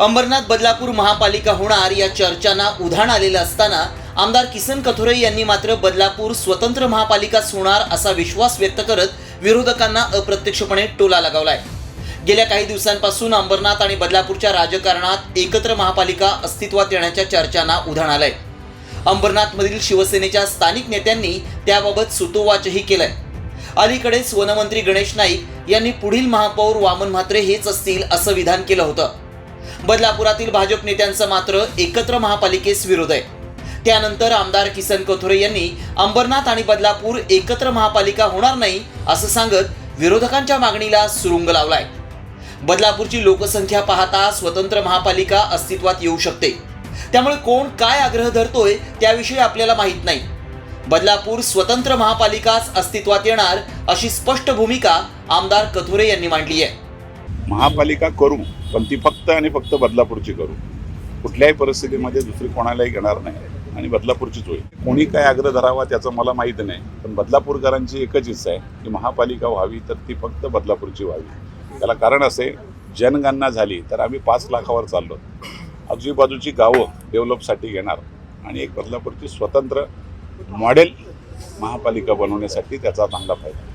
अंबरनाथ बदलापूर महापालिका होणार या चर्चांना उधाण आलेलं असताना आमदार किसन कथोरे यांनी मात्र बदलापूर स्वतंत्र महापालिकाच होणार असा विश्वास व्यक्त करत विरोधकांना अप्रत्यक्षपणे टोला लगावलाय. गेल्या काही दिवसांपासून अंबरनाथ आणि बदलापूरच्या राजकारणात एकत्र महापालिका अस्तित्वात येण्याच्या चर्चांना उधाण आलंय. अंबरनाथमधील शिवसेनेच्या स्थानिक नेत्यांनी त्याबाबत सुतोवाचही केलंय. अलीकडेच वनमंत्री गणेश नाईक यांनी पुढील महापौर वामन म्हात्रे हेच असतील असं विधान केलं होतं. बदलापुरातील भाजप नेत्यांचं मात्र एकत्र महापालिकेस विरोध आहे. त्यानंतर आमदार किसन कथोरे यांनी अंबरनाथ आणि बदलापूर एकत्र महापालिका होणार नाही असं सांगत विरोधकांच्या मागणीला सुरुंग लावलाय. बदलापूरची लोकसंख्या पाहता स्वतंत्र महापालिका अस्तित्वात येऊ शकते. त्यामुळे कोण काय आग्रह धरतोय त्याविषयी आपल्याला माहीत नाही. बदलापूर स्वतंत्र महापालिकाच अस्तित्वात येणार अशी स्पष्ट भूमिका आमदार कथुरे यांनी मांडली आहे. महापालिका करू पण ती फक्त आणि फक्त बदलापूरची करू. कुठल्याही परिस्थितीमध्ये दुसरी कोणालाही घेणार नाही आणि बदलापूरचीच होईल. कोणी काय आग्रह धरावा त्याचं मला माहीत नाही पण बदलापूरकरांची एकच इच्छा आहे की महापालिका व्हावी तर ती फक्त बदलापूरची व्हावी. त्याला कारण असे जनगणना झाली तर आम्ही पाच लाखावर चाललो. आजूबाजूची गावं डेव्हलपसाठी घेणार आणि एक बदलापूरची स्वतंत्र मॉडेल महापालिका बनवण्यासाठी त्याचा चांगला फायदा.